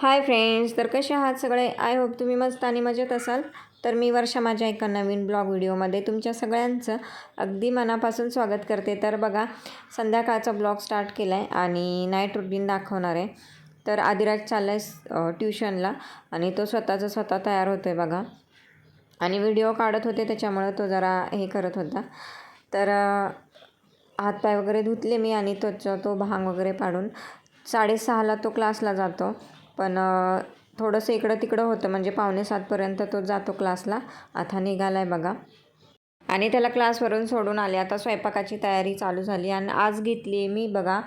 Hi friends तर कसे आहात सगळे? आय होप तुम्ही मस्त आणि मजेत असाल. तर मी वर्षा माझ्या एका नवीन ब्लॉग व्हिडिओमध्ये तुमच्या सगळ्यांचं अगदी मनापासून स्वागत करते. तर बघा संध्याकाळचा ब्लॉग स्टार्ट केला आहे आणि नाईट रुटीन दाखवणार आहे. तर आदिराज चालला आहे ट्युशनला आणि तो स्वतःचा स्वतः तयार होतो आहे बघा. आणि व्हिडिओ काढत होते त्याच्यामुळं तो जरा हे करत होता. तर हातपाय वगैरे धुतले मी आणि तोच तो भांग वगैरे पाडून साडेसहाला तो क्लासला जातो. पण थोडंसं इकडं तिकडं होतं. म्हणजे पावणे सातपर्यंत तो जातो क्लासला. आता निघाला आहे बघा. आणि त्याला क्लासवरून सोडून आले. आता स्वयंपाकाची तयारी चालू झाली आणि आज घेतली आहे मी बघा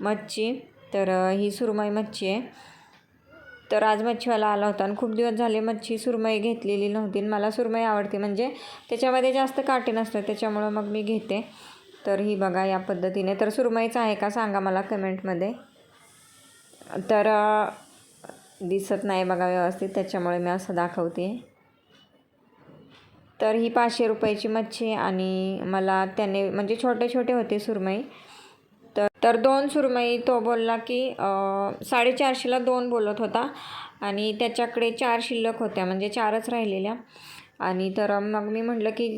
मच्छी. तर ही सुरमई मच्छी आहे. तर आज मच्छीवाला आला होता आणि खूप दिवस झाले मच्छी सुरमई घेतलेली नव्हती आणि मला सुरमई आवडते. म्हणजे त्याच्यामध्ये जास्त काटे नसतात. त्याच्यामुळं मग मी घेते. तर ही बघा या पद्धतीने. तर सुरमईचं आहे का सांगा मला कमेंटमध्ये. तर दिसत नाही बघा व्यवस्थित त्याच्यामुळे मी असं दाखवते. तर ही पाचशे रुपयाची मच्छी आणि मला त्याने म्हणजे छोटे छोटे होते सुरमई. तर तर दोन सुरमई तो बोलला की साडेचारशेला दोन बोलत होता आणि त्याच्याकडे चार शिल्लक होत्या म्हणजे चारच राहिलेल्या. आणि तर मग मी म्हटलं की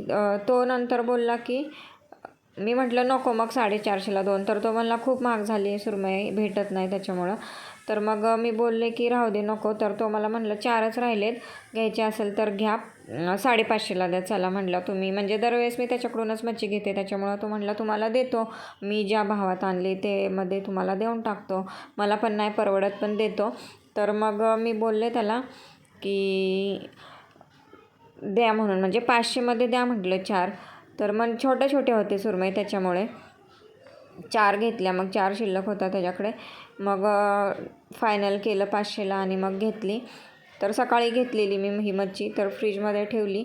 तो नंतर बोलला की मी म्हटलं नको मग साडेचारशेला दोन. तर तो म्हणला खूप महाग झाली आहे सुरमई भेटत नाही त्याच्यामुळं. तर मग मी बोलले की राहू दे नको. तर तो मला म्हणलं चारच राहिलेत घ्यायचे असेल तर घ्या. साडेपाचशेला द्या चला म्हटलं तुम्ही. म्हणजे दरवेळेस मी त्याच्याकडूनच मच्छी घेते त्याच्यामुळं तो म्हटला तुम्हाला देतो. मी ज्या भावात आणले ते मध्ये तुम्हाला देऊन टाकतो. मला पण नाही परवडत पण देतो. तर मग मी बोलले त्याला की द्या म्हणून. म्हणजे पाचशेमध्ये द्या म्हटलं चार. तर मग छोटे छोटे होते सुरमई त्याच्यामुळे. चार घेतल्या मग चार शिल्लक होता त्याच्याकडे. मग फायनल केलं पाचशेला आणि मग घेतली. तर सकाळी घेतलेली मी ही मच्छी तर फ्रीजमध्ये ठेवली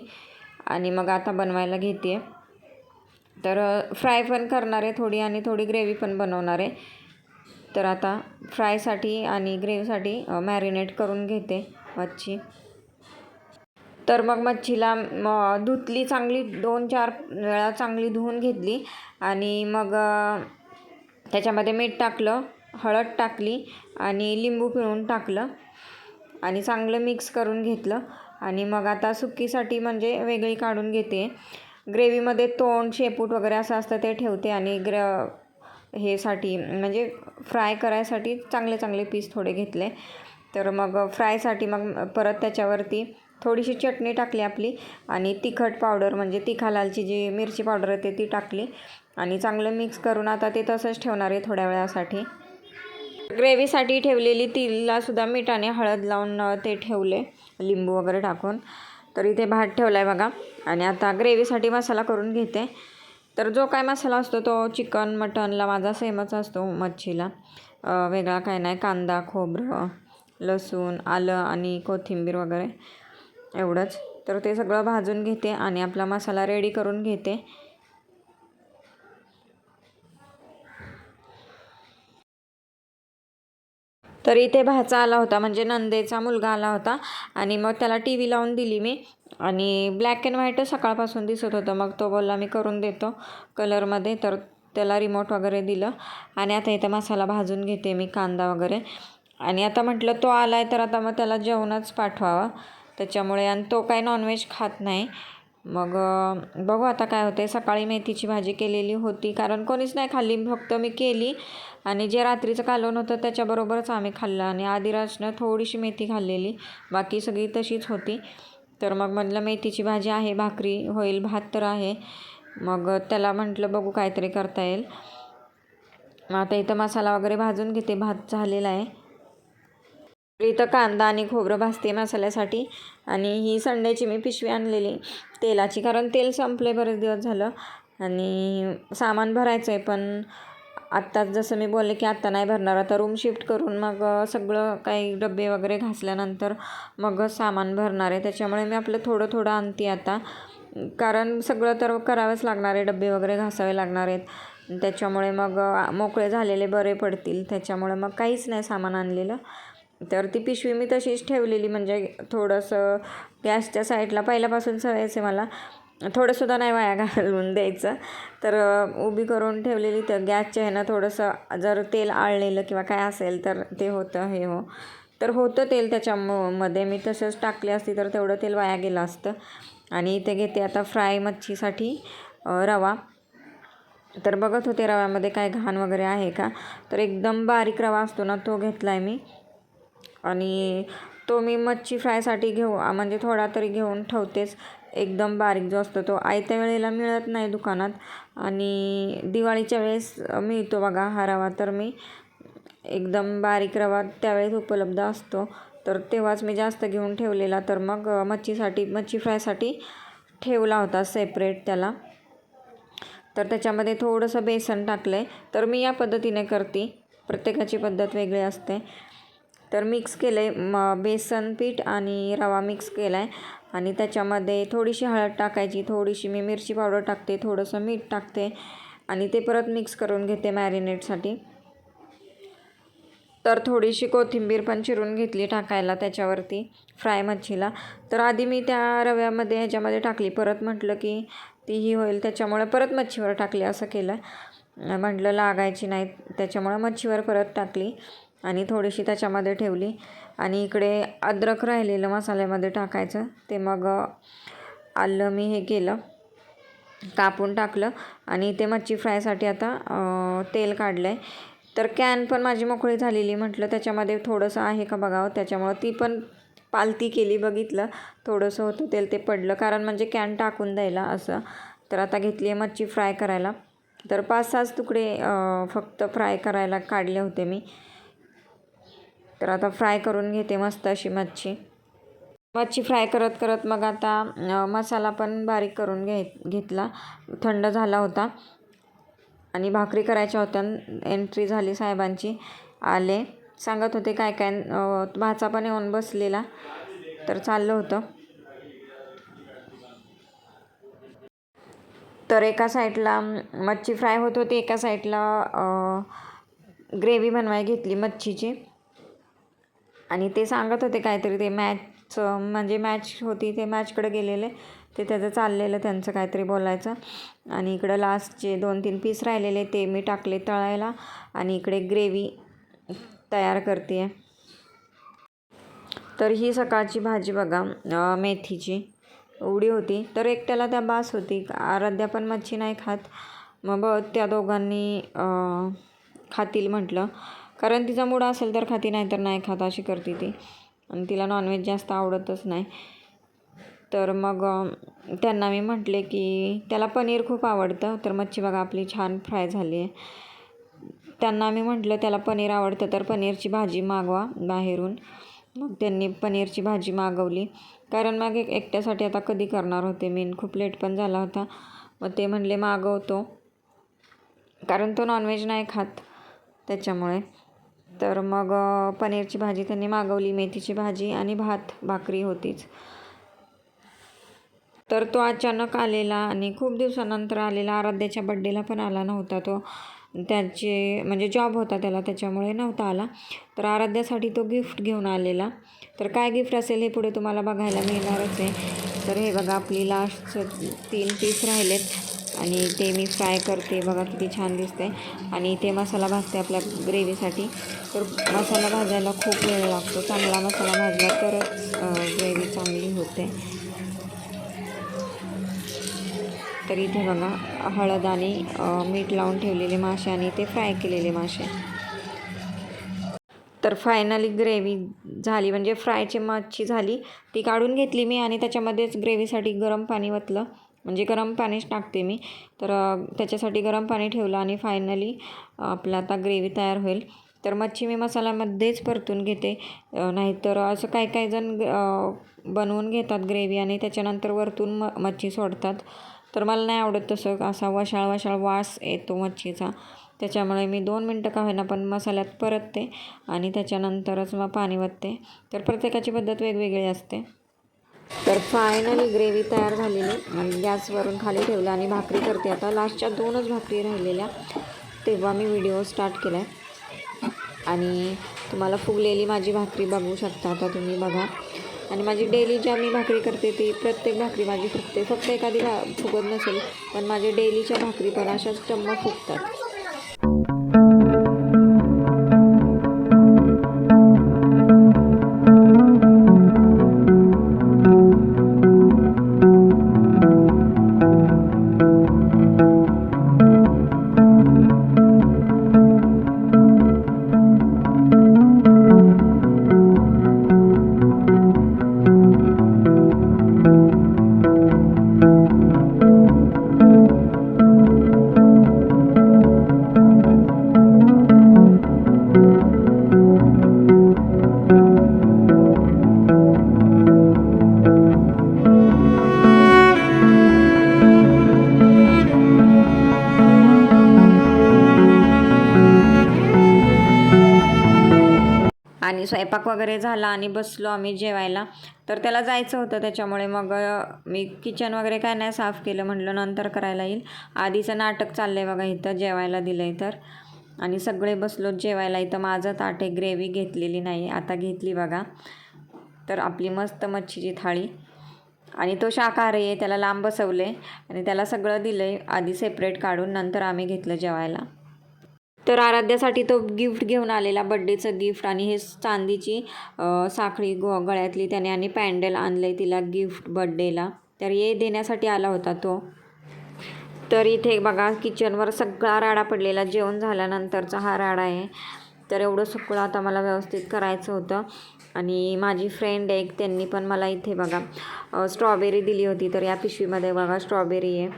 आणि मग आता बनवायला घेते आहे तर फ्राय पण करणार आहे थोडी आणि थोडी ग्रेव्ही पण बनवणार आहे. तर आता फ्रायसाठी आणि ग्रेव्हीसाठी मॅरिनेट करून घेते मच्छी. तर मग मच्छीला म धुतली चांगली दोन चार वेळा चांगली धुवून घेतली आणि मग त्याच्यामध्ये मीठ टाकलं. हळद टाकली आणि लिंबू पिळून टाकलं आणि चांगलं मिक्स करून घेतलं. आणि मग आता सुक्कीसाठी म्हणजे वेगळी काढून घेते. ग्रेव्हीमध्ये तोंड शेपूट वगैरे असं असतं ते ठेवते आणि ग्र हेसाठी म्हणजे फ्राय करायसाठी चांगले चांगले पीस थोडे घेतले. तर मग फ्रायसाठी मग परत त्याच्यावरती थोडीशी चटणी टाकली आपली आणि तिखट पावडर म्हणजे तिखा लालची जी मिरची पावडर येते ती टाकली. आणि चांगलं मिक्स करून आता ते तसंच ठेवणार आहे थोड्या वेळासाठी. ग्रेव्हीसाठी ठेवलेली तिललासुद्धा मिठाने हळद लावून ते ठेवले लिंबू वगैरे टाकून. तर इथे भात ठेवला आहे बघा. आणि आता ग्रेव्हीसाठी मसाला करून घेते. तर जो काय मसाला असतो तो चिकन मटनला माझा सेमच असतो मच्छीला. वेगळा काय नाही कांदा खोबरं लसूण आलं आणि कोथिंबीर वगैरे एवढंच. तर ते सगळं भाजून घेते आणि आपला मसाला रेडी करून घेते. तर इथे भाचा आला होता म्हणजे नंदेचा मुलगा आला होता. आणि मग त्याला टी व्ही लावून दिली मी. आणि ब्लॅक अँड व्हाईटच सकाळपासून दिसत होतं. मग तो बोलला मी करून देतो कलरमध्ये तर त्याला रिमोट वगैरे दिलं. आणि आता इथे मसाला भाजून घेते मी कांदा वगैरे. आणि आता म्हटलं तो आला आहे तर आता मग त्याला जेवणच पाठवावं. त्याच्यामुळे आणि तो काही नॉनव्हेज खात नाही. मग बघू आता काय होते सकाळी मेथीची भाजी केलेली होती कारण कोणीच नाही खाल्ली फक्त मी केली. आणि जे रात्रीचं कालवण होतं त्याच्याबरोबरच आम्ही खाल्लं. आणि आदिराजनं थोडीशी मेथी खाल्लेली बाकी सगळी तशीच होती. तर मग म्हटलं मेथीची भाजी आहे भाकरी होईल भात तर आहे. मग त्याला म्हटलं बघू काहीतरी करता येईल. मग आता इथं मसाला वगैरे भाजून घेते भात झालेला आहे. इथं कांदा आणि खोबरं भाजते मसाल्यासाठी. आणि ही संड्याची मी पिशवी आणलेली तेलाची कारण तेल संपले बरेच दिवस झालं. आणि सामान भरायचं आहे पण आत्ताच जसं मी बोलले की आत्ता नाही भरणार. आता रूम शिफ्ट करून मग सगळं काही डबे वगैरे घासल्यानंतर मग सामान भरणार आहे. त्याच्यामुळे मी आपलं थोडं थोडं आणते आता. कारण सगळं तर करावंच लागणार आहे डबे वगैरे घासावे लागणार आहेत. त्याच्यामुळे मग मोकळे झालेले बरे पडतील. त्याच्यामुळे मग काहीच नाही सामान आणलेलं. तर ती पिशवी मी तशीच ठेवलेली म्हणजे थोडंसं गॅसच्या साईडला पहिल्यापासून सवयच आहे मला. थोडंसुद्धा नाही वाया घालून द्यायचं. तर उभी करून ठेवलेली तर गॅसच्या ह्यानं थोडंसं जर तेल आळलेलं किंवा काय असेल तर ते होतं हे हो. तर होतं तेल त्याच्या म- मध्ये मी तसंच टाकले असते तर तेवढं तेल वाया गेलं असतं. आणि इथे घेते आता फ्राय मच्छीसाठी रवा. तर बघत होते रव्यामध्ये काय घाण वगैरे आहे का? तर एकदम बारीक रवा असतो ना तो घेतला आहे मी. आणि तो मी मच्छी फ्रायसाठी घेऊ म्हणजे थोडा तरी घेऊन ठेवतेच. एकदम बारीक जो असतो तो. आयत्या वेळेला मिळत नाही दुकानात. आणि दिवाळीच्या वेळेस मिळतो बघा हा रवा तर मी. एकदम बारीक रवा त्यावेळेस उपलब्ध असतो. तर तेव्हाच मी जास्त घेऊन ठेवलेला. तर मग मच्छीसाठी मच्छी फ्रायसाठी ठेवला होता सेपरेट त्याला. तर त्याच्यामध्ये थोडंसं बेसन टाकलं आहे तर मी या पद्धतीने करते. प्रत्येकाची पद्धत वेगळी असते. तर मिक्स केलं आहे म बेसन पीठ आणि रवा मिक्स केला आहे आणि त्याच्यामध्ये थोडीशी हळद टाकायची. थोडीशी मी मिरची पावडर टाकते. थोडंसं मीठ टाकते. आणि ते परत मिक्स करून घेते मॅरिनेटसाठी तर थोडीशी कोथिंबीर पण चिरून घेतली टाकायला त्याच्यावरती फ्राय मच्छीला. तर आधी मी त्या रव्यामध्ये ह्याच्यामध्ये टाकली. परत म्हटलं की तीही होईल. त्याच्यामुळे परत मच्छीवर टाकली असं केलं. म्हटलं लागायची नाही. त्याच्यामुळं मच्छीवर परत टाकली. आणि थोडीशी त्याच्यामध्ये ठेवली. आणि इकडे अद्रक राहिलेलं मसाल्यामध्ये टाकायचं. ते मग आलं मी हे केलं. कापून टाकलं. आणि ते मच्छी फ्रायसाठी आता तेल काढलं आहे तर कॅन पण माझी मोकळी झालेली म्हटलं. त्याच्यामध्ये थोडंसं आहे का बघावं. त्याच्यामुळं ती पण पालती केली बघितलं. थोडंसं होतं तेल ते पडलं. कारण म्हणजे कॅन टाकून द्यायला असं. तर आता घेतली आहे मच्छी फ्राय करायला. तर पाच सहाच तुकडे फक्त फ्राय करायला काढले होते मी. तर आता फ्राय करून घेते मस्त अशी मच्छी. मच्छी फ्राय करत करत मग आता मसाला पण बारीक करून घे घेतला. थंड झाला होता. आणि भाकरी करायच्या होत्या. एंट्री झाली साहेबांची. आले. सांगत होते काय काय भाचा पण येऊन बसलेला. तर चाललं होतं. तर एका साईडला मच्छी फ्राय होत होती. एका साईडला ग्रेव्ही बनवाय घेतली मच्छीची. आणि ते सांगत होते काहीतरी ते मॅचचं म्हणजे मॅच होती ते मॅचकडे गेलेले. ते त्याचं चाललेलं त्यांचं काहीतरी बोलायचं. आणि इकडं लास्टचे दोन तीन पीस राहिलेले ते मी टाकले तळायला. आणि इकडे ग्रेव्ही तयार करते आहे तर ही सकाळची भाजी बघा मेथीची. उडी होती. तर एकट्याला त्या बास होती. आराध्या पण मच्छी नाही खात. मग त्या दोघांनी खातील म्हटलं. कारण तिचा मूड असेल तर खाती नाही तर नाही खात अशी करते ती. आणि तिला नॉनव्हेज जास्त आवडतच नाही. तर मग त्यांना मी म्हटले की त्याला पनीर खूप आवडतं. तर मच्छी बघा आपली छान फ्राय झाली आहे. त्यांना मी म्हटलं त्याला पनीर आवडतं तर पनीरची भाजी मागवा बाहेरून. मग त्यांनी पनीरची भाजी मागवली. कारण मग एक एकट्यासाठी आता कधी करणार होते मी. खूप लेट पण झाला होता. मग ते म्हणले मागवतो. कारण तो नॉनव्हेज नाही खात त्याच्यामुळे. तर मग पनीरची भाजी त्यांनी मागवली मेथीची भाजी आणि भात भाकरी होतीच. तर तो अचानक आलेला आणि खूप दिवसानंतर आलेला आराध्याच्या बड्डेला पण आला नव्हता तो. त्याचे म्हणजे जॉब होता त्याला त्याच्यामुळे नव्हता आला. तर आराध्यासाठी तो गिफ्ट घेऊन आलेला. तर काय गिफ्ट असेल हे पुढे तुम्हाला बघायला मिळणारच आहे. तर हे बघा आपली लास्टचं तीन पीस राहिलेत. आणि ते मी फ्राय करते. बघा किती छान दिसते आणि ते मसाला भाजते आपल्या ग्रेव्हीसाठी. तर मसाला भाजायला खूप वेळ लागतो. चांगला मसाला भाजला तरच ग्रेव्ही चांगली होते. तर इथे बघा हळद आणि मीठ लावून ठेवलेले मासे आणि ते फ्राय केलेले मासे. तर फायनली ग्रेव्ही झाली. म्हणजे फ्रायची मच्छी झाली. ती काढून घेतली मी आणि त्याच्यामध्येच ग्रेव्हीसाठी गरम पाणी वतलं. म्हणजे गरम पाणीच टाकते मी. तर त्याच्यासाठी गरम पाणी ठेवलं आणि फायनली आपलं आता ग्रेव्ही तयार होईल. तर मच्छी मी मसाल्यामध्येच परतून घेते. नाहीतर असं काही काही जण बनवून घेतात ग्रेव्ही आणि त्याच्यानंतर वरतून म मच्छी सोडतात. तर मला नाही आवडत तसं असा वशाळ वशाळ वास येतो मच्छीचा. त्याच्यामुळे मी दोन मिनटं का होईना पण मसाल्यात परतते आणि त्याच्यानंतरच मग पाणी वतते. तर प्रत्येकाची पद्धत वेगवेगळी असते. तर फायनली ग्रेव्ही तयार झालेली आणि गॅसवरून खाली ठेवलं आणि भाकरी करते. आता लास्टच्या दोनच भाकरी राहिलेल्या. तेव्हा मी व्हिडिओ स्टार्ट केला आहे आणि तुम्हाला फुगलेली माझी भाकरी बघू शकता. आता तुम्ही बघा. आणि माझी डेली ज्या मी भाकरी करते ती प्रत्येक भाकरी माझी फुगते. फक्त एखादी भा फुगत नसेल पण माझ्या डेलीच्या भाकरी पण अशाच चम्म फुगतात. स्वयंपाक वगैरे झाला आणि बसलो आम्ही जेवायला तर त्याला जायचं होतं. त्याच्यामुळे मग मी किचन वगैरे काय नाही साफ केलं. म्हटलं नंतर करायला येईल. आधीचं नाटक चाललं आहे बघा इथं जेवायला दिलं आहे तर. आणि सगळे बसलो जेवायला. इथं माझं ताट आहे ग्रेव्ही घेतलेली नाही. आता घेतली बघा. तर आपली मस्त मच्छीची थाळी. आणि तो शाकाहारी आहे त्याला लांब बसवले आणि त्याला सगळं दिलं आहे आधी सेपरेट काढून नंतर आम्ही घेतलं जेवायला. तर आराध्यासाठी तो गिफ्ट घेऊन आलेला बड्डेचं गिफ्ट आणि हे चांदीची साखळी गो गळ्यातली त्याने आणि पॅन्डल आणलं आहे तिला गिफ्ट बड्डेला तर ये देण्यासाठी आला होता तो. तर इथे बघा किचनवर सगळा राडा पडलेला. जेवण झाल्यानंतरचा हा राडा आहे. तर एवढं सगळं आता मला व्यवस्थित करायचं होतं. आणि माझी फ्रेंड एक. त्यांनी पण मला इथे बघा स्ट्रॉबेरी दिली होती. तर या पिशवीमध्ये बघा स्ट्रॉबेरी आहे.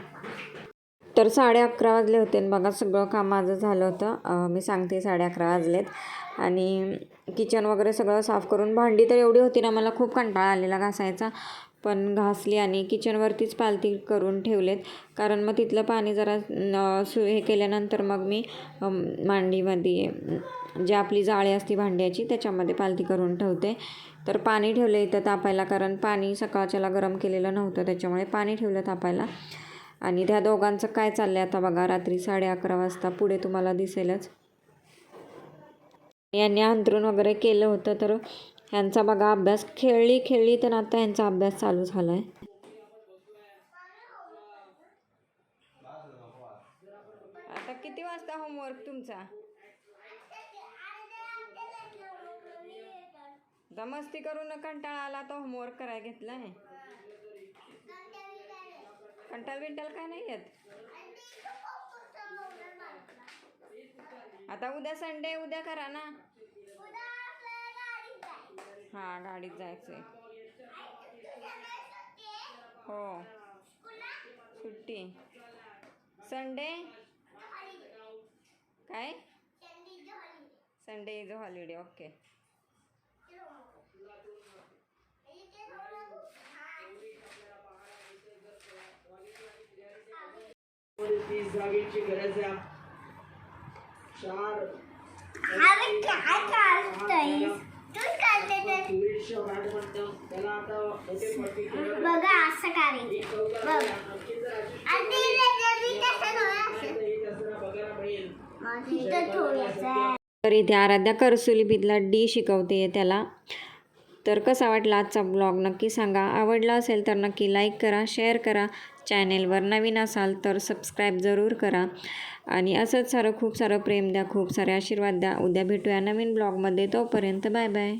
तर साडे अकरा वाजले होते आणि बघा सगळं काम माझं झालं होतं. मी सांगते साडे अकरा वाजलेत. आणि किचन वगैरे सगळं साफ करून भांडी तर एवढी होती ना मला खूप कंटाळा आलेला घासायचा. पण घासली आणि किचनवरतीच पालती करून ठेवलेत. कारण मग तिथलं पाणी जरा सु हे केल्यानंतर मग मी मांडीमध्ये जी आपली जाळी असते भांड्याची त्याच्यामध्ये पालती करून ठेवते. तर पाणी ठेवलं इथं तापायला कारण पाणी सकाळच्याला गरम केलेलं नव्हतं त्याच्यामुळे पाणी ठेवलं तापायला. आणि त्या दोघांचं काय चाललं आहे आता बघा रात्री साडे अकरा वाजता पुढे तुम्हाला दिसेलच. यांनी अंतरून वगैरे केलं होतं तर ह्यांचा बघा अभ्यास खेळली खेळली तर आता यांचा अभ्यास चालू झाला आहे आता किती वाजता होमवर्क तुमचा? आता मस्ती करून कंटाळा आला तर होमवर्क करायला घेतला आहे कंटाळ बिंटाल काय नाही येत. आता उद्या संडे उद्या करा ना. हा गाडीत जायचंय. हो. सुट्टी. संडे? काय? Sunday is a holiday okay. जागेची गरज आहे? चार. अरे काय काढतोयस तूच काढते ते टुरिस्टच्या वाट म्हणतो त्याला आता मोठे पट्टी केलं. बघा असं काढायचं एक चौदा बघ. आणखी जर अशी आणि रवी कसं डोळा तर एक असं बघायला मिळेल. माझं इथं ठेवायचं तर इथे आराध्या करसुली बिदला डी शिकवते त्याला. तर कसा वाटला आजचा ब्लॉग? नक्की सांगा. आवडला असेल तर नक्की लाईक करा शेअर करा. चॅनेलवर नवीन असाल तर सबस्क्राईब जरूर करा. आणि असंच सारं खूप सारं प्रेम द्या खूप सारे आशीर्वाद द्या. उद्या भेटूया नवीन ब्लॉगमध्ये. तोपर्यंत बाय बाय.